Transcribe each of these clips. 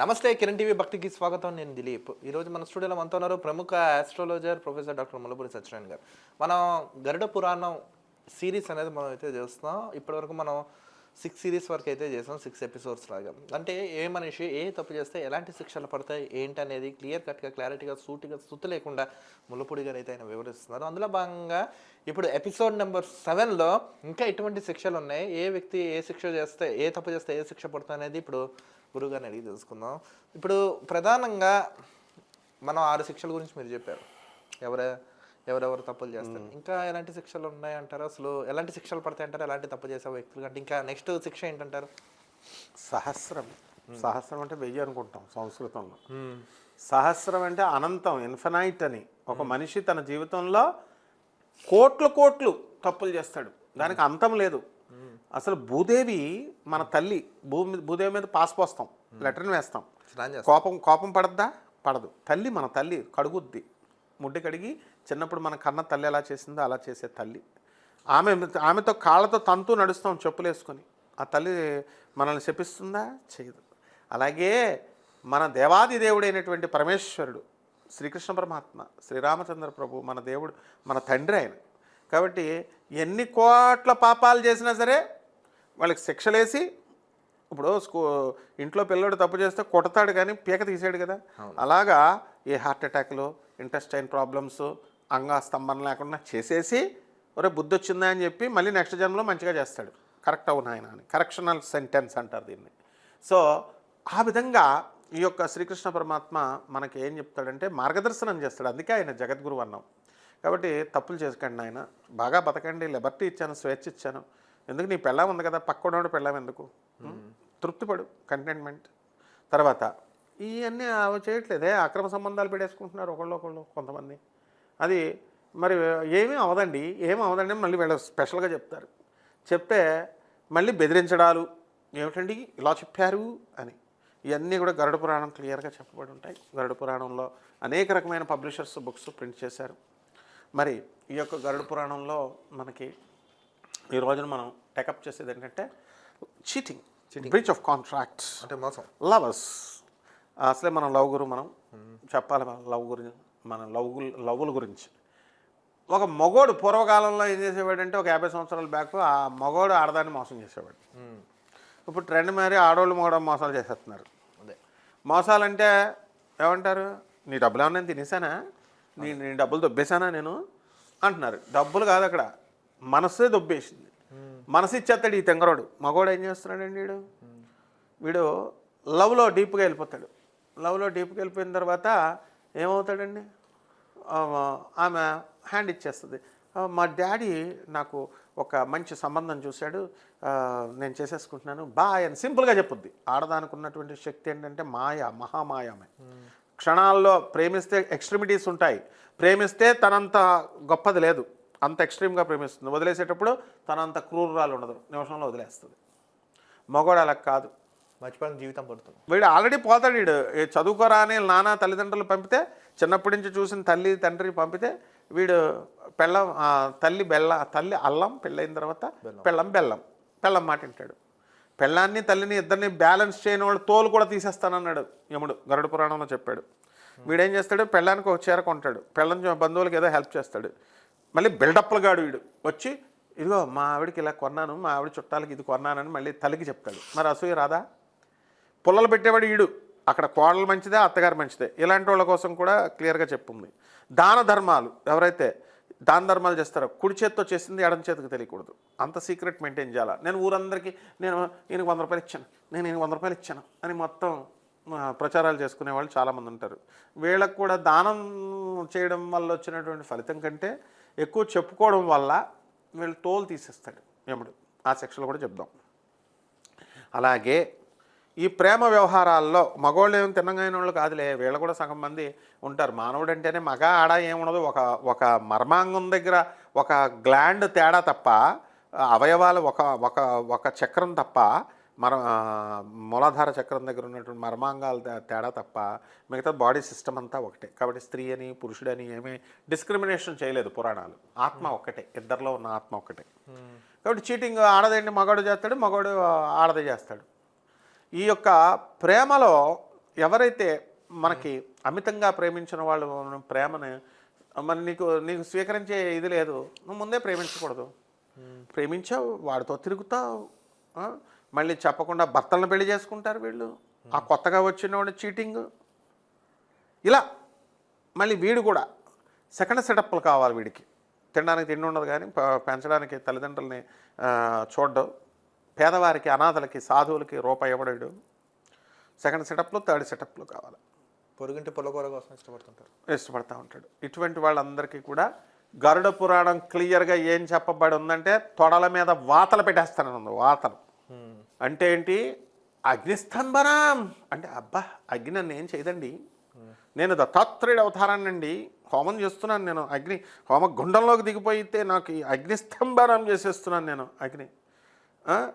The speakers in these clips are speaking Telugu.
నమస్తే కిరణ్ టీవీ భక్తికి స్వాగతం. నేను దిలీప్. ఈరోజు మన స్టూడియోలో మనతో ఉన్నారు ప్రముఖ astrologer professor doctor Mullapuri Satyanarayana garu. మనం గరుడ పురాణం సిరీస్ అనేది మనం అయితే చేస్తున్నాం. ఇప్పటివరకు మనం సిక్స్ సిరీస్ వరకు అయితే చేసాం సిక్స్ ఎపిసోడ్స్ లాగా. అంటే ఏ మనిషి ఏ తప్పు చేస్తే ఎలాంటి శిక్షలు పడతాయి ఏంటి అనేది క్లియర్ కట్గా క్లారిటీగా సూటిగా స్థుతి లేకుండా ముల్లపూడి గారు అయితే ఆయన వివరిస్తున్నారు. అందులో భాగంగా ఇప్పుడు ఎపిసోడ్ నెంబర్ సెవెన్లో ఇంకా ఎటువంటి శిక్షలు ఉన్నాయి. ఏ వ్యక్తి ఏ శిక్ష చేస్తే ఏ తప్పు చేస్తే ఏ శిక్ష పడుతుంది అనేది ఇప్పుడు గురుగారిని అడిగి తెలుసుకుందాం. ఇప్పుడు ప్రధానంగా మనం ఆరు శిక్షల గురించి మీరు చెప్పారు. ఎవర ఎవరెవరు తప్పులు చేస్తారు. ఇంకా ఎలాంటి శిక్షలు ఉన్నాయంటారు? అసలు ఎలాంటి శిక్షలు పడతాయి అంటారు ఎలాంటి తప్పు చేసే వ్యక్తులు? అంటే ఇంకా నెక్స్ట్ శిక్ష ఏంటంటారు? సహస్రం. సహస్రం అంటే వెయ్యి అనుకుంటాం సంస్కృతంలో. సహస్రం అంటే అనంతం ఇన్ఫనైట్ అని. ఒక మనిషి తన జీవితంలో కోట్లు కోట్లు తప్పులు చేస్తాడు. దానికి అంతం లేదు. అసలు భూదేవి మన తల్లి భూమి భూదేవి మీద పాస్ పోస్తాం లెటర్ని వేస్తాం. కోపం కోపం పడద్దా? పడదు. తల్లి మన తల్లి కడుగుద్ది. ముడ్డి కడిగి చిన్నప్పుడు మన కన్న తల్లి ఎలా చేసిందో అలా చేసే తల్లి. ఆమె ఆమెతో కాళ్ళతో తంతు నడుస్తాం చెప్పులు వేసుకొని. ఆ తల్లి మనల్ని శపిస్తుందా? చేయదు. అలాగే మన దేవాది దేవుడైనటువంటి పరమేశ్వరుడు శ్రీకృష్ణ పరమాత్మ శ్రీరామచంద్ర ప్రభు మన దేవుడు మన తండ్రి ఆయన. కాబట్టి ఎన్ని కోట్ల పాపాలు చేసినా సరే వాళ్ళకి శిక్షలేసి ఇప్పుడు స్కూ ఇంట్లో పిల్లడు తప్పు చేస్తే కొడతాడు కానీ పీక తీసాడు కదా. అలాగా ఏ హార్ట్ అటాక్లు ఇంటెస్టైన్ ప్రాబ్లమ్స్ అంగ స్తంభన లేకుండా చేసేసి ఒరే బుద్ధి వచ్చిందా అని చెప్పి మళ్ళీ నెక్స్ట్ జన్మలో మంచిగా చేస్తాడు. కరెక్ట్ అవును ఆయన అని. కరెక్షనల్ సెంటెన్స్ అంటారు దీన్ని. సో ఆ విధంగా ఈ యొక్క శ్రీకృష్ణ పరమాత్మ మనకి ఏం చెప్తాడంటే మార్గదర్శనం చేస్తాడు. అందుకే ఆయన జగద్గురు అన్నాం. కాబట్టి తప్పులు చేసుకోండి ఆయన బాగా బతకండి. లిబర్టీ ఇచ్చాను స్వేచ్ఛ ఇచ్చాను. ఎందుకు నీ పెళ్ళం ఉంది కదా పక్కనోడు పెళ్ళం ఎందుకు? తృప్తిపడు కంటెంట్మెంట్ తర్వాత ఇవన్నీ అవి చేయట్లేదే అక్రమ సంబంధాలు పెట్టేసుకుంటున్నారు ఒకళ్ళు ఒకళ్ళు కొంతమంది. అది మరి ఏమీ అవదండి ఏమీ అవదండి మళ్ళీ వీళ్ళు స్పెషల్గా చెప్తారు. చెప్తే మళ్ళీ బెదిరించడాలు ఏమిటండి ఇలా చెప్పారు అని. ఇవన్నీ కూడా గరుడ పురాణం క్లియర్గా చెప్పబడి ఉంటాయి. గరుడ పురాణంలో అనేక రకమైన పబ్లిషర్స్ బుక్స్ ప్రింట్ చేశారు. మరి ఈ యొక్క గరుడ పురాణంలో మనకి ఈ రోజున మనం టెకప్ చేసేది ఏంటంటే చీటింగ్ బ్రీచ్ ఆఫ్ కాంట్రాక్ట్స్ అంటే మోసం. లవర్స్. అసలే మనం లవ్ గురు మనం చెప్పాలి మన లవ్ గురించి మన లవ్ లవ్ల గురించి. ఒక మగోడు పూర్వకాలంలో ఏం చేసేవాడంటే ఒక యాభై సంవత్సరాల బ్యాక్ ఆ మగోడు ఆడదాన్ని మోసం చేసేవాడు. ఇప్పుడు ట్రెండ్ మారి ఆడవాళ్ళు మగోడు మోసాలు చేసేస్తున్నారు. అదే. మోసాలంటే ఏమంటారు? నీ డబ్బులు ఏమన్నా నేను తినేసానా? నీ నీ డబ్బులు దొబ్బేశానా నేను? అంటున్నారు. డబ్బులు కాదు అక్కడ. మనసే దొబ్బేసింది. మనసు ఇచ్చేస్తాడు ఈ తెంగరోడు. మగోడు ఏం చేస్తున్నాడండి వీడు? వీడు లవ్లో డీప్గా వెళ్ళిపోతాడు. లవ్లో డీప్గా వెళ్ళిపోయిన తర్వాత ఏమవుతాడండి? ఆమె హ్యాండ్ ఇచ్చేస్తుంది. మా డాడీ నాకు ఒక మంచి సంబంధం చూశాడు. నేను చేసేసుకుంటున్నాను. బాయ్ అని సింపుల్గా చెప్పుద్ది. ఆడదానికి ఉన్నటువంటి శక్తి ఏంటంటే మాయ మహామాయమే. క్షణాల్లో ప్రేమిస్తే ఎక్స్ట్రీమిటీస్ ఉంటాయి. ప్రేమిస్తే తనంత గొప్పది లేదు. అంత ఎక్స్ట్రీమ్గా ప్రేమిస్తుంది. వదిలేసేటప్పుడు తనంత క్రూరాలు ఉండదు. నిమిషంలో వదిలేస్తుంది. మగవాడు అలా కాదు. మర్చిపోయిన జీవితం పడుతుంది. వీడు ఆల్రెడీ పోతాడు వీడు. చదువుకోరా అని నాన్న తల్లిదండ్రులు పంపితే చిన్నప్పటి నుంచి చూసిన తల్లి తండ్రి పంపితే వీడు పెళ్ళం తల్లి బెల్ల తల్లి అల్లం పెళ్ళైన తర్వాత పెళ్ళం బెల్లం పెళ్ళం మాట వింటాడు. పెళ్ళాన్ని తల్లిని ఇద్దరిని బ్యాలెన్స్ చేయని వాళ్ళు తోలు కూడా తీసేస్తానన్నాడు యముడు. గరుడ పురాణంలో చెప్పాడు. వీడేం చేస్తాడు? పెళ్ళానికి ఒక చీర కొంటాడు. పెళ్ళం బంధువులకి ఏదో హెల్ప్ చేస్తాడు. మళ్ళీ బిల్డప్లు గాడు వీడు. వచ్చి ఇదిగో మా ఆవిడకి ఇలా కొన్నాను మా ఆవిడ చుట్టాలకి ఇది కొన్నానని మళ్ళీ తల్లికి చెప్తాడు. మరి అసూయ రాదా? పుల్లలు పెట్టేవాడు ఈడు. అక్కడ కోడలు మంచిదే అత్తగారు మంచిదే. ఇలాంటి వాళ్ళ కోసం కూడా క్లియర్గా చెప్పుంది. దాన ధర్మాలు ఎవరైతే దాన ధర్మాలు చేస్తారో కుడి చేత్తో చేసింది ఎడం చేతికి తెలియకూడదు. అంత సీక్రెట్ మెయింటైన్ చేయాలా? నేను ఊరందరికీ నేను ఈయనకి వంద రూపాయలు ఇచ్చాను నేను నేను వంద రూపాయలు ఇచ్చాను అని మొత్తం ప్రచారాలు చేసుకునే వాళ్ళు చాలామంది ఉంటారు. వీళ్ళకు కూడా దానం చేయడం వల్ల వచ్చినటువంటి ఫలితం కంటే ఎక్కువ చెప్పుకోవడం వల్ల వీళ్ళు తోలు తీసేస్తాడు యముడు. ఆ సెక్షన్లో కూడా చెప్దాం. అలాగే ఈ ప్రేమ వ్యవహారాల్లో మగవాళ్ళు ఏమి తిన్నగైన వాళ్ళు కాదులే వీళ్ళు కూడా సగం మంది ఉంటారు. మానవుడు అంటేనే మగ ఆడ ఏముండదు. ఒక ఒక మర్మాంగం దగ్గర ఒక గ్లాండ్ తేడా తప్ప అవయవాలు ఒక ఒక ఒక చక్రం తప్ప మర మూలాధార చక్రం దగ్గర ఉన్నటువంటి మర్మాంగాల తేడా తప్ప మిగతా బాడీ సిస్టమ్ అంతా ఒకటే. కాబట్టి స్త్రీ అని పురుషుడని ఏమీ డిస్క్రిమినేషన్ చేయలేదు పురాణాలు. ఆత్మ ఒక్కటే. ఇద్దరిలో ఉన్న ఆత్మ ఒక్కటే. కాబట్టి చీటింగ్ ఆడదండి మగాడు చేస్తాడు మగాడు ఆడది చేస్తాడు. ఈ యొక్క ప్రేమలో ఎవరైతే మనకి అమితంగా ప్రేమించిన వాళ్ళు ప్రేమని మరి నీకు నీకు స్వీకరించే ఇది లేదు. నువ్వు ముందే ప్రేమించకూడదు. ప్రేమించావు వాడితో తిరుగుతావు? మళ్ళీ చెప్పకుండా భర్తలను పెళ్ళి చేసుకుంటారు వీళ్ళు. ఆ కొత్తగా వచ్చిన వాడు చీటింగ్. ఇలా మళ్ళీ వీడు కూడా సెకండ్ సెటప్లు కావాలి వీడికి. తినడానికి తిండి ఉండదు కానీ పెంచడానికి తల్లిదండ్రులని చూడడం. పేదవారికి అనాథలకి సాధువులకి రూపాయి ఇవ్వడాడు సెకండ్ సెటప్లు థర్డ్ సెటప్లు కావాలి. పొరుగింటి పొలకూర కోసం ఇష్టపడుతుంటారు. ఇష్టపడతా ఉంటాడు. ఇటువంటి వాళ్ళందరికీ కూడా గరుడ పురాణం క్లియర్గా ఏం చెప్పబడి ఉందంటే తొడల మీద వాతలు పెట్టేస్తానని ఉంది. వాతలు. అంటే ఏంటి? అగ్నిస్తంభనం. అంటే అబ్బా అగ్ని నన్ను ఏం చేయదండి? నేను దత్తాత్రేయుడు అవతారానండి హోమం చేస్తున్నాను నేను. అగ్ని హోమ గుండంలోకి దిగిపోయితే నాకు అగ్నిస్తంభనం చేసేస్తున్నాను నేను. అగ్ని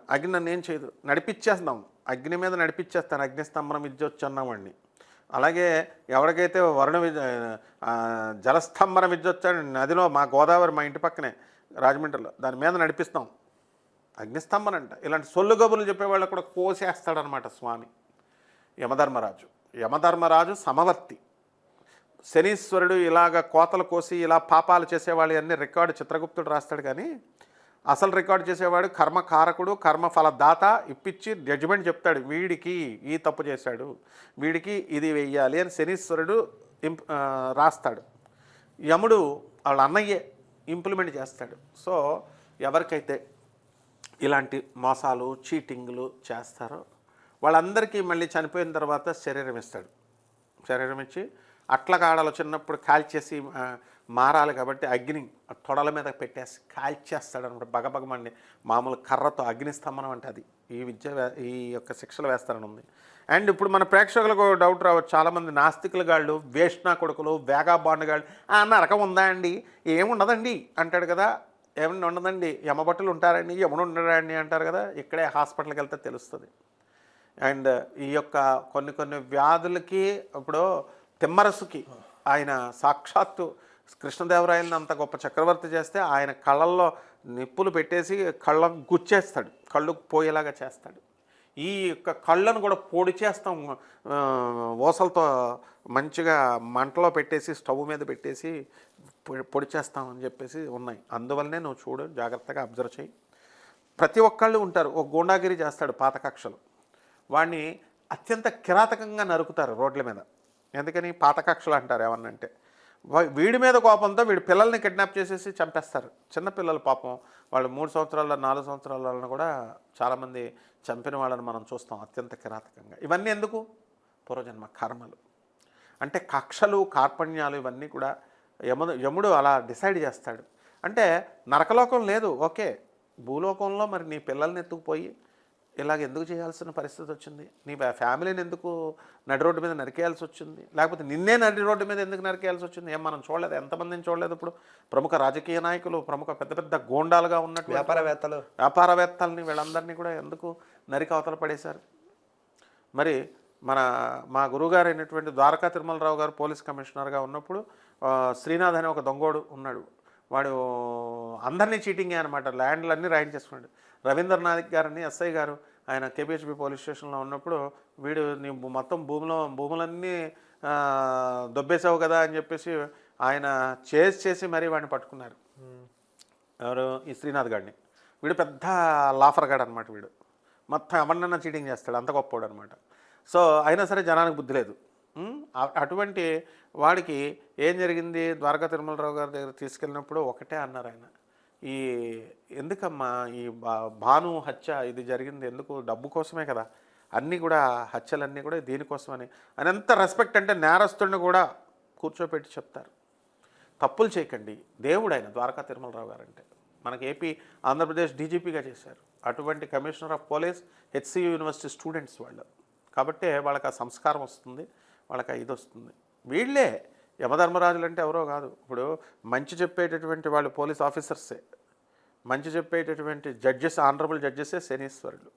అగ్ని నన్ను ఏం చేయదు. నడిపించేస్తాం అగ్ని మీద నడిపించేస్తాను అగ్నిస్తంభనం విద్యొచ్చు అన్నామండి అలాగే ఎవరికైతే వరుణ విద్య ఆ, నదిలో మా గోదావరి మా ఇంటి పక్కనే రాజమండ్రిలో దాని మీద నడిపిస్తాం. అగ్నిస్తంభన అంట ఇలాంటి సొల్లు గబులు చెప్పేవాళ్ళు కూడా కోసేస్తాడనమాట స్వామి. యమధర్మరాజు. యమధర్మరాజు సమవర్తి. శనీశ్వరుడు ఇలాగ కోతలు కోసి ఇలా పాపాలు చేసేవాళ్ళు అన్ని రికార్డు చిత్రగుప్తుడు రాస్తాడు కానీ అసలు రికార్డు చేసేవాడు కర్మకారకుడు కర్మఫలదాత ఇప్పించి జడ్జిమెంట్ చెప్తాడు. వీడికి ఈ తప్పు చేశాడు. వీడికి ఇది వెయ్యాలి అని శనీశ్వరుడు రాస్తాడు. యముడు వాళ్ళ అన్నయ్యే ఇంప్లిమెంట్ చేస్తాడు. సో ఎవరికైతే ఇలాంటి మోసాలు చీటింగ్లు చేస్తారో వాళ్ళందరికీ మళ్ళీ చనిపోయిన తర్వాత శరీరం ఇస్తాడు. శరీరం ఇచ్చి అట్ల కాడలు చిన్నప్పుడు కాల్చేసి మారాలి కాబట్టి అగ్ని తొడల మీద పెట్టేసి కాల్చేస్తాడు అనమాట బగబగమండి మామూలు కర్రతో అగ్నిస్తంభనం అంటే అది. ఈ విద్య ఈ యొక్క శిక్షలు వేస్తారని ఉంది. అండ్ ఇప్పుడు మన ప్రేక్షకులకు డౌట్ రావచ్చు. చాలామంది నాస్తికులు గాళ్ళు వేష్ణ కొడుకులు వేగా బాండగాళ్ళు ఆ నరకం ఉందా అండి? ఏముండదండి? అంటాడు కదా. ఏమన్నా ఉండదండి. యమబట్టలు ఉంటారండి యముడు ఉండడండి అంటారు కదా ఇక్కడే హాస్పిటల్కి వెళ్తే తెలుస్తుంది. అండ్ ఈ యొక్క కొన్ని కొన్ని వ్యాధులకి ఇప్పుడు తిమ్మరసుకి ఆయన సాక్షాత్తు కృష్ణదేవరాయలను అంత గొప్ప చక్రవర్తి చేస్తే ఆయన కళ్ళల్లో నిప్పులు పెట్టేసి కళ్ళకు గుచ్చేస్తాడు కళ్ళు పోయేలాగా చేస్తాడు. ఈ యొక్క కళ్ళను కూడా పొడి చేస్తాం ఊసలతో ఓసలతో మంచిగా మంటలో పెట్టేసి స్టవ్ మీద పెట్టేసి పొడి- పొడి చేస్తామని చెప్పేసి ఉన్నాయి. అందువల్లనే నువ్వు చూడు జాగ్రత్తగా అబ్జర్వ్ చేయి. ప్రతి ఒక్కళ్ళు ఉంటారు ఒక గూండాగిరి చేస్తాడు పాత కక్షలు. వాడిని అత్యంత కిరాతకంగా నరుకుతారు రోడ్ల మీద. ఎందుకని? పాత కక్షలు అంటారు ఏమన్నంటే వీడి మీద కోపంతో వీడి పిల్లల్ని కిడ్నాప్ చేసేసి చంపేస్తారు. చిన్నపిల్లలు పాపం వాళ్ళు మూడు సంవత్సరాల నాలుగు సంవత్సరాల వాళ్ళని కూడా చాలామంది చంపిన వాళ్ళని మనం చూస్తాం అత్యంత కిరాతకంగా. ఇవన్నీ ఎందుకు? పూర్వజన్మ కర్మలు. అంటే కక్షలు కార్పణ్యాలు ఇవన్నీ కూడా యముడు యముడు అలా డిసైడ్ చేస్తాడు. అంటే నరకలోకం లేదు ఓకే. భూలోకంలో మరి నీ పిల్లల్ని ఎత్తుకుపోయి ఇలాగ ఎందుకు చేయాల్సిన పరిస్థితి వచ్చింది? నీ ఫ్యా- ఫ్యామిలీని ఎందుకు నడి రోడ్డు మీద నరికేయాల్సి వచ్చింది? లేకపోతే నిన్నే నడి రోడ్డు మీద ఎందుకు నరికేయాల్సి వచ్చింది? ఏం మనం చూడలేదు ఎంతమందిని చూడలేదు ఇప్పుడు? ప్రముఖ రాజకీయ నాయకులు ప్రముఖ పెద్ద పెద్ద గోండాలుగా ఉన్నట్టు వ్యాపారవేత్తలు. వ్యాపారవేత్తల్ని వీళ్ళందరినీ కూడా ఎందుకు నరికి అవతల పడేశారు? మరి మన మా గురువుగారు అయినటువంటి ద్వారకా తిరుమలరావు గారు పోలీస్ కమిషనర్గా ఉన్నప్పుడు శ్రీనాథ్ అనే ఒక దొంగోడు ఉన్నాడు. వాడు అందరినీ చీటింగే అనమాట ల్యాండ్లన్నీ రాయించేసుకున్నాడు రవీంద్రనాథ్ గారని ఎస్ఐ గారు ఆయన కేపీహెచ్బి పోలీస్ స్టేషన్లో ఉన్నప్పుడు వీడు నీ మొత్తం భూమిలో భూములన్నీ దొబ్బేసావు కదా అని చెప్పేసి ఆయన చేసి చేసి మరీ వాడిని పట్టుకున్నారు. ఎవరు? ఈ శ్రీనాథ్ గాడిని. వీడు పెద్ద లాఫర్ గాడు అనమాట వీడు. మొత్తం ఎవరినైనా చీటింగ్ చేస్తాడు. అంత గొప్పవాడు అనమాట సో అయినా సరే జనానికి బుద్ధి లేదు. అటువంటి వాడికి ఏం జరిగింది? ద్వారకా తిరుమలరావు గారి దగ్గర తీసుకెళ్ళినప్పుడు ఒకటే అన్నారు ఆయన. ఈ ఎందుకమ్మా ఈ బా- భాను హత్య ఇది జరిగింది ఎందుకు? డబ్బు కోసమే కదా. అన్నీ కూడా హత్యలన్నీ కూడా దీనికోసమని. అని ఎంత రెస్పెక్ట్ అంటే నేరస్తుడిని కూడా కూర్చోపెట్టి చెప్తారు. తప్పులు చేయకండి. దేవుడు ఆయన ద్వారకా తిరుమలరావు గారు అంటే మనకి ఏపీ ఆంధ్రప్రదేశ్ డీజీపీగా చేశారు. అటువంటి commissioner of police HCU university students వాళ్ళు. కాబట్టే వాళ్ళకి ఆ సంస్కారం వస్తుంది. వాళ్ళకి ఇది వస్తుంది. వీళ్ళే యమధర్మరాజులు అంటే ఎవరో కాదు. ఇప్పుడు మంచి చెప్పేటటువంటి వాళ్ళు పోలీస్ ఆఫీసర్సే. మంచి చెప్పేటటువంటి జడ్జెస్ ఆనరబుల్ జడ్జెసే శనీశ్వరులు.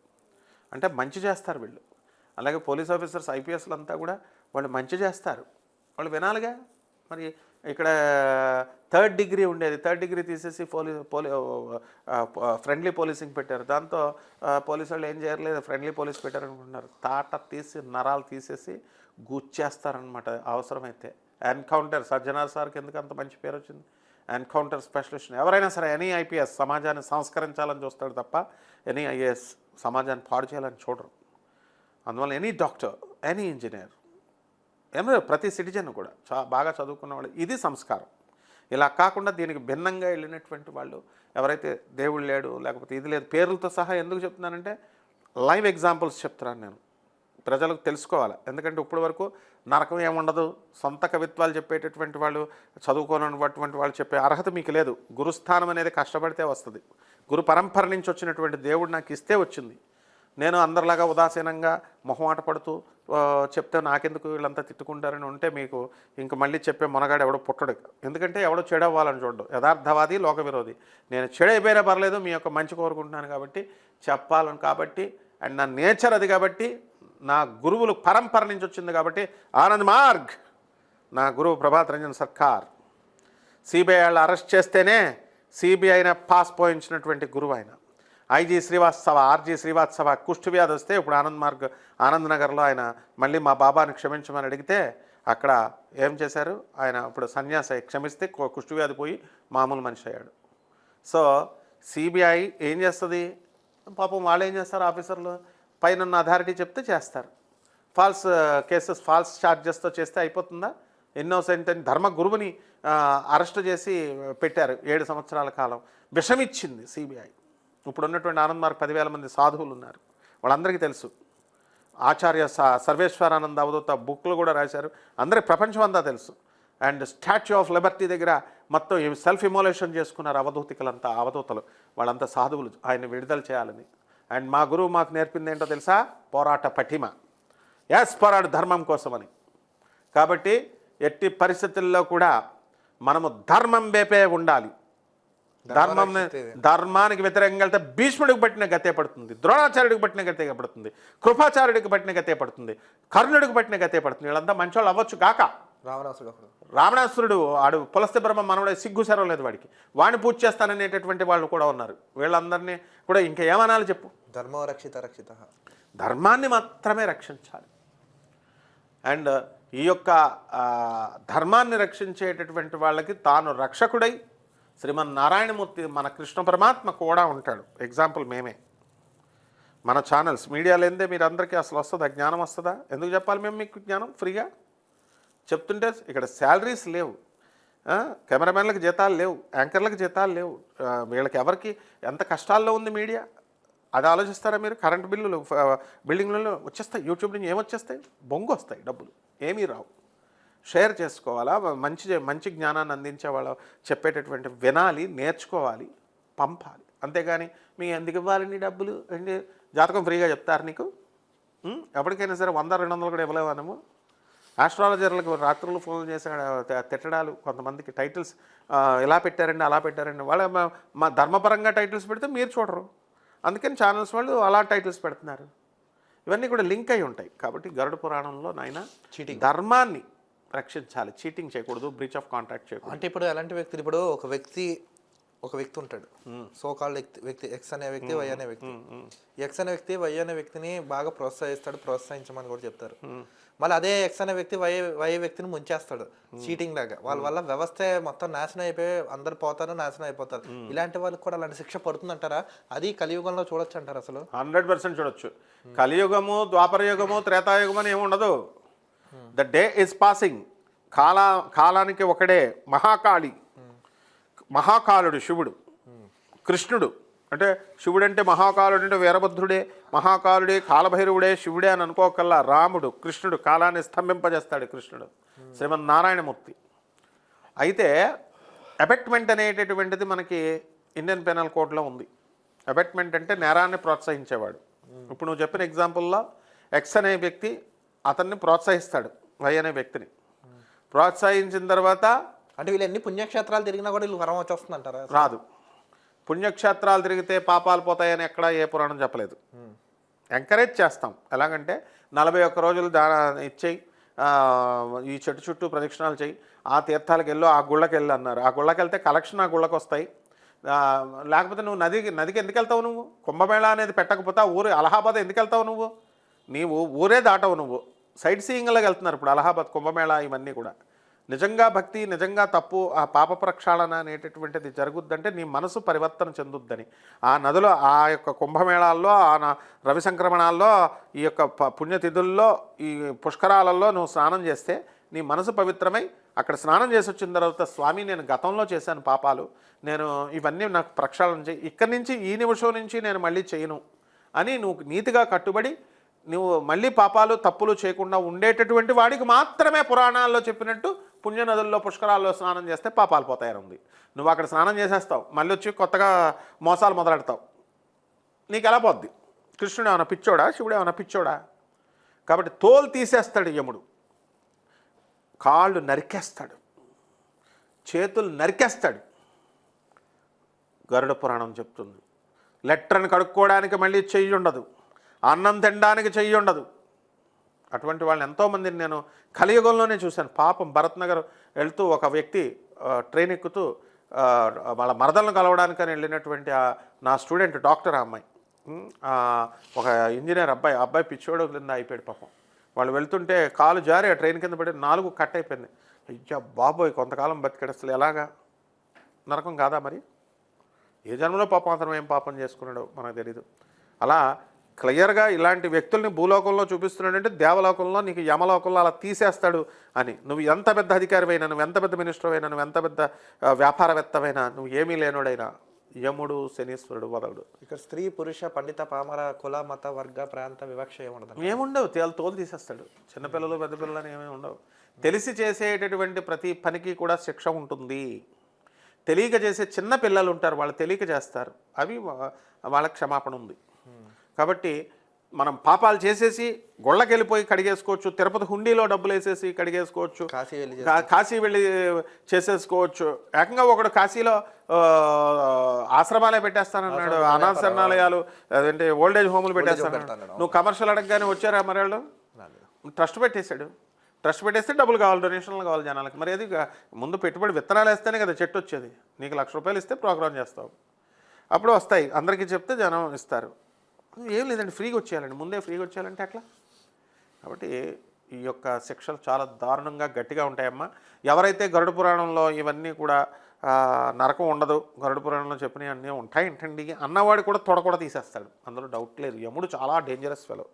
అంటే మంచి చేస్తారు వీళ్ళు. అలాగే పోలీస్ ఆఫీసర్స్ ఐపీఎస్లు అంతా కూడా వాళ్ళు మంచి చేస్తారు. వాళ్ళు వినాలిగా? మరి ఇక్కడ థర్డ్ డిగ్రీ ఉండేది. థర్డ్ డిగ్రీ తీసేసి పోలీ పోలీ ఫ్రెండ్లీ పోలీసింగ్ పెట్టారు. దాంతో పోలీసు వాళ్ళు ఏం చేయట్లేదు ఫ్రెండ్లీ పోలీస్ పెట్టారు అనుకుంటున్నారు తాట తీసి నరాలు తీసేసి గుచ్చేస్తారనమాట అవసరమైతే. ఎన్కౌంటర్ సజ్జనార్ సార్కి ఎందుకు అంత మంచి పేరు వచ్చింది? ఎన్కౌంటర్ స్పెషలిస్ట్ ఎవరైనా సరే ఎనీ ఐపీఎస్ సమాజాన్ని సంస్కరించాలని చూస్తాడు తప్ప ఎనీ ఐఏఎస్ సమాజాన్ని పాడు చేయాలని చూడరు. అందువల్ల ఎనీ డాక్టర్ ఎనీ ఇంజనీర్ ఏమో ప్రతి సిటిజన్ కూడా చా బాగా చదువుకున్న వాళ్ళు ఇది సంస్కారం. ఇలా కాకుండా దీనికి భిన్నంగా వెళ్ళినటువంటి వాళ్ళు ఎవరైతే దేవుడు లేడు లేకపోతే ఇది లేదు పేర్లతో సహా ఎందుకు చెప్తున్నానంటే లైవ్ ఎగ్జాంపుల్స్ చెప్తున్నాను నేను. ప్రజలకు తెలుసుకోవాలి. ఎందుకంటే ఇప్పటి వరకు నరకం ఏముండదు సొంత కవిత్వాలు చెప్పేటటువంటి వాళ్ళు చదువుకోనటువంటి వాళ్ళు చెప్పే అర్హత మీకు లేదు. గురుస్థానం అనేది కష్టపడితే వస్తుంది. గురు పరంపర నుంచి వచ్చినటువంటి దేవుడు నాకు ఇస్తే వచ్చింది. నేను అందరిలాగా ఉదాసీనంగా మొహమాట పడుతూ చెప్తే నాకెందుకు వీళ్ళంతా తిట్టుకుంటారని ఉంటే మీకు ఇంక మళ్ళీ చెప్పే మొనగాడు ఎవడో పుట్టడు. ఎందుకంటే ఎవడో చెడవ్వాలని చూడడు. యథార్థవాది లోక విరోధి నేను చెడైపోయినా పర్లేదు మీ యొక్క మంచి కోరుకుంటున్నాను కాబట్టి చెప్పాలను కాబట్టి అండ్ నా నేచర్ అది కాబట్టి నా గురువులు పరంపర నుంచి వచ్చింది కాబట్టి ఆనంద్ మార్గ్ నా గురువు ప్రభాత్ రంజన్ సర్కార్. సిబిఐ వాళ్ళు అరెస్ట్ చేస్తేనే సిబిఐన పాస్ పోయించినటువంటి గురువు ఆయన. ఐజీ శ్రీవాత్సవ ఆర్జీ శ్రీవాత్సవ కుష్ఠ వ్యాధి వస్తే ఇప్పుడు ఆనంద్ మార్గ్ ఆనంద్ నగర్లో ఆయన మళ్ళీ మా బాబాని క్షమించమని అడిగితే అక్కడ ఏం చేశారు? ఆయన ఇప్పుడు సన్యాసి క్షమిస్తే కు- వ్యాధి పోయి మామూలు మనిషి అయ్యాడు. సో సిబిఐ ఏం చేస్తుంది? పాపం వాళ్ళు ఏం చేస్తారు ఆఫీసర్లు? పైన ఉన్న అథారిటీ చెప్తే చేస్తారు. ఫాల్స్ కేసెస్ ఫాల్స్ ఛార్జెస్తో చేస్తే అయిపోతుందా? ఇన్నోసెంట్ అని ధర్మ గురువుని అరెస్ట్ చేసి పెట్టారు ఏడు సంవత్సరాల కాలం. విషమిచ్చింది సిబిఐ. ఇప్పుడు ఉన్నటువంటి ఆనంద్ మార్క్ పదివేల మంది సాధువులు ఉన్నారు. వాళ్ళందరికీ తెలుసు. ఆచార్య స- సర్వేశ్వరానంద అవధూత బుక్లు కూడా రాశారు. అందరికీ ప్రపంచం అంతా తెలుసు. అండ్ స్టాచ్యూ ఆఫ్ లిబర్టీ దగ్గర మొత్తం సెల్ఫ్ ఇమోలేషన్ చేసుకున్నారు అవధూతికలంతా అవధూతలు. వాళ్ళంతా సాధువులు. ఆయన విడుదల చేయాలని. అండ్ మా గురువు మాకు నేర్పింది ఏంటో తెలుసా? పోరాట పటిమ. యాస్ పోరాడు ధర్మం కోసమని. కాబట్టి ఎట్టి పరిస్థితుల్లో కూడా మనము ధర్మం వేపే ఉండాలి. ధర్మం ధర్మానికి వ్యతిరేకంగా వెళ్తే భీష్ముడికి పట్టిన గతే పడుతుంది. ద్రోణాచార్యుడికి పట్టిన గతే పడుతుంది. కృపాచార్యుడికి పట్టిన గతే పడుతుంది. కర్ణుడికి పట్టిన గతే పడుతుంది. వీళ్ళంతా మంచోళ్ళు అవ్వచ్చు కాక. రావణాసుడు రావణాసురుడు ఆడు పులస్త బ్రహ్మ మనవడే సిగ్గు సెరవ లేదు వాడికి. వాడిని పూజ చేస్తాననేటటువంటి వాళ్ళు కూడా ఉన్నారు. వీళ్ళందరినీ కూడా ఇంకా ఏమనాలి చెప్పు? ధర్మో రక్షిత రక్షిత. ధర్మాన్ని మాత్రమే రక్షించాలి. అండ్ ఈ యొక్క ధర్మాన్ని రక్షించేటటువంటి వాళ్ళకి తాను రక్షకుడై శ్రీమన్నారాయణమూర్తి మన కృష్ణ పరమాత్మ కూడా ఉంటాడు. ఎగ్జాంపుల్ మేమే. మన ఛానల్స్ మీడియా లేదే మీరు అందరికీ అసలు వస్తుందా? జ్ఞానం వస్తుందా? ఎందుకు చెప్పాలి మేము మీకు జ్ఞానం? ఫ్రీగా? చెప్తుంటే ఇక్కడ శాలరీస్ లేవు. కెమెరామెన్లకు జీతాలు లేవు యాంకర్లకు జీతాలు లేవు. వీళ్ళకి ఎవరికి ఎంత కష్టాల్లో ఉంది మీడియా? అది ఆలోచిస్తారా మీరు? కరెంట్ బిల్లులు బిల్డింగ్లలో వచ్చేస్తాయి యూట్యూబ్ నుంచి ఏమొచ్చేస్తాయి బొంగు వస్తాయి డబ్బులు ఏమీ రావు. షేర్ చేసుకోవాలా? మంచి మంచి జ్ఞానాన్ని అందించే వాళ్ళు చెప్పేటటువంటి వినాలి నేర్చుకోవాలి పంపాలి. అంతేగాని మీ ఎందుకు ఇవ్వాలండి డబ్బులు? జాతకం ఫ్రీగా చెప్తారు నీకు? ఎప్పటికైనా సరే వంద రెండు వందలు కూడా ఇవ్వలేవానము ఆస్ట్రాలజర్లకు రాత్రులు ఫోన్ చేసే త- తిట్టడాలు కొంతమందికి టైటిల్స్ ఇలా పెట్టారండి అలా పెట్టారండి. వాళ్ళ మా- ధర్మపరంగా టైటిల్స్ పెడితే మీరు చూడరు. అందుకని ఛానల్స్ వాళ్ళు అలా టైటిల్స్ పెడుతున్నారు. ఇవన్నీ కూడా లింక్ అయి ఉంటాయి. కాబట్టి గరుడ పురాణంలో నాయన Cheating. ధర్మాన్ని రక్షించాలి. చీటింగ్ చేయకూడదు బ్రీచ్ ఆఫ్ కాంట్రాక్ట్ చేయకూడదు. అంటే ఇప్పుడు ఎలాంటి వ్యక్తులు? ఇప్పుడు ఒక వ్యక్తి ఒక వ్యక్తి ఉంటాడు. సో కాల్డ్ వ్యక్తి ఎక్స్ అనే వ్యక్తి వై అనే వ్యక్తి. ఎక్స్ అనే వ్యక్తి వై అనే వ్యక్తిని బాగా ప్రోత్సహిస్తాడు ప్రోత్సహించమని కూడా చెప్తారు. మళ్ళీ అదే ఎక్స్ అనే వ్యక్తి వై వై వ్యక్తిని ముంచేస్తాడు. చీటింగ్ లాగా. వాళ్ళ వల్ల వ్యవస్థ మొత్తం నాశనం అయిపోయి అందరు పోతారు నాశనం అయిపోతారు. ఇలాంటి వాళ్ళకి కూడా అలాంటి శిక్ష పడుతుందంటారా? అది కలియుగంలో చూడొచ్చు అంటారు అసలు? హండ్రెడ్ పర్సెంట్ చూడొచ్చు. కలియుగము ద్వాపరయుగము త్రేతాయుగము అని ఏముండదు ద డే ఇస్ పాసింగ్ కాలా కాలానికి ఒకడే మహాకాళి. మహాకాలుడు శివుడు. కృష్ణుడు. అంటే శివుడు అంటే మహాకాలుడు అంటే వీరభద్రుడే మహాకాలుడే కాలభైరవుడే శివుడే అని అనుకోకల్లా రాముడు కృష్ణుడు కాలాన్ని స్తంభింపజేస్తాడు కృష్ణుడు శ్రీమన్నారాయణమూర్తి. అయితే అబెట్మెంట్ అనేటటువంటిది మనకి ఇండియన్ పెనల్ కోడ్లో ఉంది. అబెట్మెంట్ అంటే నేరాన్ని ప్రోత్సహించేవాడు. ఇప్పుడు నువ్వు చెప్పిన ఎగ్జాంపుల్లో ఎక్స్ అనే వ్యక్తి అతన్ని ప్రోత్సహిస్తాడు వై అనే వ్యక్తిని. ప్రోత్సహించిన తర్వాత అంటే వీళ్ళు ఎన్ని పుణ్యక్షేత్రాలు తిరిగినా కూడా వీళ్ళు వరం వచ్చేస్తుంది అంటారా రాదు. పుణ్యక్షేత్రాలు తిరిగితే పాపాలు పోతాయని ఎక్కడా ఏ పురాణం చెప్పలేదు. ఎంకరేజ్ చేస్తాం. ఎలాగంటే నలభై ఒక్క రోజులు దా ఇచ్చేయి ఈ చెట్టు చుట్టూ ప్రదక్షిణాలు చేయి ఆ తీర్థాలకు వెళ్ళు ఆ గుళ్ళకి వెళ్ళు అన్నారు. ఆ గుళ్ళకి వెళ్తే కలెక్షన్ ఆ గుళ్ళకి వస్తాయి. లేకపోతే నువ్వు నదికి నదికి ఎందుకు వెళ్తావు నువ్వు? కుంభమేళ అనేది పెట్టకపోతే ఊరు అలహాబాద్ ఎందుకు వెళ్తావు నువ్వు? నీవు ఊరే దాటవు నువ్వు. సైట్ సీయింగ్లోకి వెళ్తున్నారు ఇప్పుడు అలహాబాద్ కుంభమేళ ఇవన్నీ కూడా. నిజంగా భక్తి నిజంగా తప్పు ఆ పాప ప్రక్షాళన అనేటటువంటిది జరుగుద్దంటే నీ మనసు పరివర్తన చెందుద్దని. ఆ నదిలో ఆ యొక్క కుంభమేళాల్లో ఆ రవి సంక్రమణాల్లో ఈ యొక్క ప- పుణ్యతిథుల్లో ఈ పుష్కరాలలో నువ్వు స్నానం చేస్తే నీ మనసు పవిత్రమై అక్కడ స్నానం చేసి వచ్చిన తర్వాత స్వామి నేను గతంలో చేశాను పాపాలు. నేను ఇవన్నీ నాకు ప్రక్షాళన చేయి ఇక్కడి నుంచి ఈ నిమిషం నుంచి నేను మళ్ళీ చేయను అని నువ్వు నీతిగా కట్టుబడి నువ్వు మళ్ళీ పాపాలు తప్పులు చేయకుండా ఉండేటటువంటి వాడికి మాత్రమే పురాణాల్లో చెప్పినట్టు పుణ్యనదుల్లో పుష్కరాల్లో స్నానం చేస్తే పాపాలు పోతాయని ఉంది నువ్వు అక్కడ స్నానం చేసేస్తావు. మళ్ళీ వచ్చి కొత్తగా మోసాలు మొదలెడతావు. నీకు ఎలా పోద్ది? కృష్ణుడు ఏమైనా పిచ్చోడా? శివుడు ఏమైనా పిచ్చోడా? కాబట్టి తోలు తీసేస్తాడు యముడు. కాళ్ళు నరికేస్తాడు. చేతులు నరికేస్తాడు. గరుడ పురాణం చెప్తుంది. లెట్రను కడుక్కోవడానికి మళ్ళీ చెయ్యి ఉండదు అన్నం తినడానికి చెయ్యి ఉండదు అటువంటి వాళ్ళని ఎంతోమందిని నేను కలియుగంలోనే చూశాను. పాపం భరత్ నగర్ వెళ్తూ ఒక వ్యక్తి ట్రైన్ ఎక్కుతూ వాళ్ళ మరదలను కలవడానికని వెళ్ళినటువంటి ఆ నా స్టూడెంట్ డాక్టర్ ఆ అమ్మాయి. ఒక ఇంజనీర్ అబ్బాయి అబ్బాయి పిచ్చోడు కింద అయిపోయాడు పాపం. వాళ్ళు వెళ్తుంటే కాలు జారి ఆ ట్రైన్ కింద పడి నాలుగు కట్ అయిపోయింది. అయ్యా బాబోయ్ కొంతకాలం బతికాడు అసలు ఎలాగా? నరకం కాదా మరి? ఏ జన్మలో పాపం అతను ఏం పాపం చేసుకున్నాడో మనకు తెలీదు. అలా క్లియర్గా ఇలాంటి వ్యక్తుల్ని భూలోకంలో చూపిస్తున్నాడంటే దేవలోకంలో నీకు యమలోకంలో అలా తీసేస్తాడు అని. నువ్వు ఎంత పెద్ద అధికారివైనా నువ్వు ఎంత పెద్ద మినిస్టర్ అయినా నువ్వు ఎంత పెద్ద ఆ, వ్యాపారవేత్తవైనా నువ్వు ఏమీ లేనోడైనా యముడు శనీశ్వరుడు వదలడు ఇక్కడ స్త్రీ పురుష పండిత పామర కుల మత వర్గ ప్రాంత వివక్ష ఏముండదు ఏముండవు. తేలు తోలు తీసేస్తాడు. చిన్నపిల్లలు పెద్ద పిల్లలు అని ఏమీ ఉండవు. తెలిసి చేసేటటువంటి ప్రతి పనికి కూడా శిక్ష ఉంటుంది. తెలియక చేసే చిన్న పిల్లలు ఉంటారు. వాళ్ళు తెలియక చేస్తారు. అవి వా- వాళ్ళకి క్షమాపణ ఉంది. కాబట్టి మనం పాపాలు చేసేసి గొళ్ళకి వెళ్ళిపోయి కడిగేసుకోవచ్చు తిరుపతి హుండీలో డబ్బులు వేసేసి కడిగేసుకోవచ్చు కాశీ వెళ్ళి కాశీ వెళ్ళి చేసేసుకోవచ్చు. ఏకంగా ఒకడు కాశీలో ఆశ్రమాలే పెట్టేస్తానన్నాడు అనాథరణాలయాలు అదేంటి ఓల్డేజ్ హోములు పెట్టేస్తాను. నువ్వు కమర్షియల్ అడగగానే వచ్చారా మరి వాళ్ళు. ట్రస్ట్ పెట్టేశాడు. ట్రస్ట్ పెట్టేస్తే డబ్బులు కావాలి డొనేషన్లు కావాలి జనాలకి. మరి అది ముందు పెట్టుబడి విత్తనాలు వేస్తేనే కదా చెట్టు వచ్చేది. నీకు లక్ష రూపాయలు ఇస్తే ప్రోగ్రామ్ చేస్తావు. అప్పుడు వస్తాయి. అందరికీ చెప్తే జనం ఇస్తారు. ఏం లేదండి ఫ్రీగా వచ్చేయాలండి. ముందే ఫ్రీగా వచ్చేయాలంటే అట్లా కాబట్టి ఈ యొక్క శిక్షలు చాలా దారుణంగా గట్టిగా ఉంటాయమ్మా. ఎవరైతే గరుడ పురాణంలో ఇవన్నీ కూడా నరకం ఉండదు గరుడ పురాణంలో చెప్పినవి అన్నీ ఉంటాయి ఏంటండి అన్నవాడు కూడా తొడ కూడా తీసేస్తాడు. అందులో డౌట్ లేదు. యముడు చాలా డేంజరస్ ఫెలో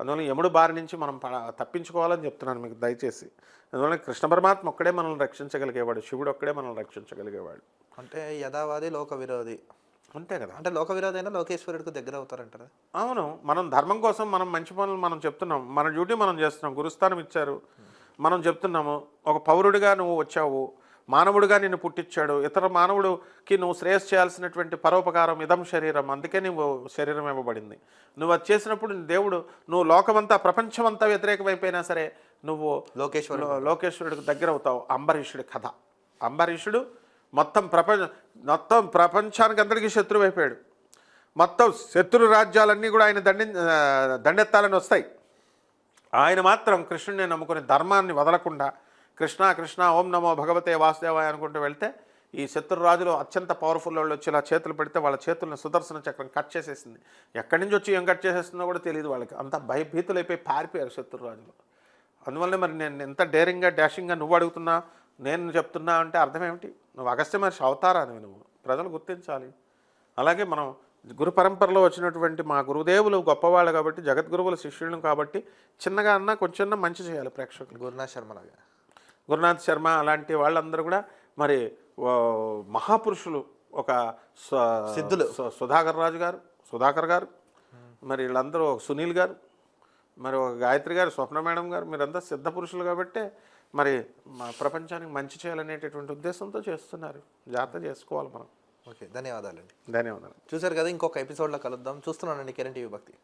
అందువల్ల యముడు బారి నుంచి మనం ప- తప్పించుకోవాలని చెప్తున్నాను మీకు దయచేసి. అందువల్ల కృష్ణ పరమాత్మ ఒక్కడే మనల్ని రక్షించగలిగేవాడు. శివుడు ఒక్కడే మనల్ని రక్షించగలిగేవాడు. అంటే యథావాది లోక విరోధి అంతే కదా. అంటే లోక విరోధి అయినా లోకేశ్వరుడికి దగ్గర అవుతారంటారా? అవును. మనం ధర్మం కోసం మనం మంచి పనులు మనం చెప్తున్నాం. మన డ్యూటీ మనం చేస్తున్నాం. గురుస్థానం ఇచ్చారు. మనం చెప్తున్నాము. ఒక పౌరుడిగా నువ్వు వచ్చావు. మానవుడిగా నిన్ను పుట్టించాడు. ఇతర మానవుడికి నువ్వు శ్రేయస్ చేయాల్సినటువంటి పరోపకారం ఇదం శరీరం. అందుకే నువ్వు శరీరం ఇవ్వబడింది. నువ్వు అది చేసినప్పుడు దేవుడు నువ్వు లోకమంతా ప్రపంచమంతా వ్యతిరేకమైపోయినా సరే నువ్వు లోకేశ్వరుడు. లోకేశ్వరుడికి దగ్గర అవుతావు అంబరీషుడి కథ. అంబరీషుడు మొత్తం ప్రపంచ మొత్తం ప్రపంచానికి అందరికీ శత్రువు అయిపోయాడు. మొత్తం శత్రు రాజ్యాలన్నీ కూడా ఆయన దండి దండెత్తాలని వస్తాయి. ఆయన మాత్రం కృష్ణుడిని నమ్ముకుని ధర్మాన్ని వదలకుండా కృష్ణ కృష్ణ ఓం నమో భగవతే వాసుదేవాయ అనుకుంటూ వెళ్తే ఈ శత్రు రాజులు అత్యంత పవర్ఫుల్ వాళ్ళు వచ్చి ఇలా చేతులు పెడితే వాళ్ళ చేతులను సుదర్శన చక్రం కట్ చేసేసింది. ఎక్కడి నుంచి వచ్చి ఏం కట్ చేసేస్తుందో కూడా తెలియదు వాళ్ళకి. అంత భయభీతులైపోయి పారిపోయారు శత్రు రాజులు. అందువల్ల మరి నేను ఎంత డేరింగ్గా డాషింగ్గా నువ్వు అడుగుతున్నా నేను చెప్తున్నా అంటే అర్థం ఏమిటి? నువ్వు అగస్త్య మహర్షి అవతారానివి నువ్వు. ప్రజలు గుర్తించాలి. అలాగే మనం గురు పరంపరలో వచ్చినటువంటి మా గురుదేవులు గొప్పవాళ్ళు కాబట్టి జగద్గురువుల శిష్యులను కాబట్టి చిన్నగా అన్నా కొంచెం మంచి చేయాలి ప్రేక్షకులు. గురునాథ్ శర్మ లాగా. గురునాథ్ శర్మ అలాంటి వాళ్ళందరూ కూడా మరి మహాపురుషులు ఒక సిద్ధులు. సుధాకర్ రాజు గారు సుధాకర్ గారు మరి వీళ్ళందరూ సునీల్ గారు మరి ఒక గాయత్రి గారు స్వప్న మేడం గారు మీరంతా సిద్ధ పురుషులు కాబట్టే మరి మా ప్రపంచానికి మంచి చేయాలనేటటువంటి ఉద్దేశంతో చేస్తున్నారు. జాగ్రత్త చేసుకోవాలి మనం. ఓకే ధన్యవాదాలండి. ధన్యవాదాలు. చూసారు కదా ఇంకొక ఎపిసోడ్లో కలుద్దాం. చూస్తున్నానండి కిరణ్ టీవీ భక్తి.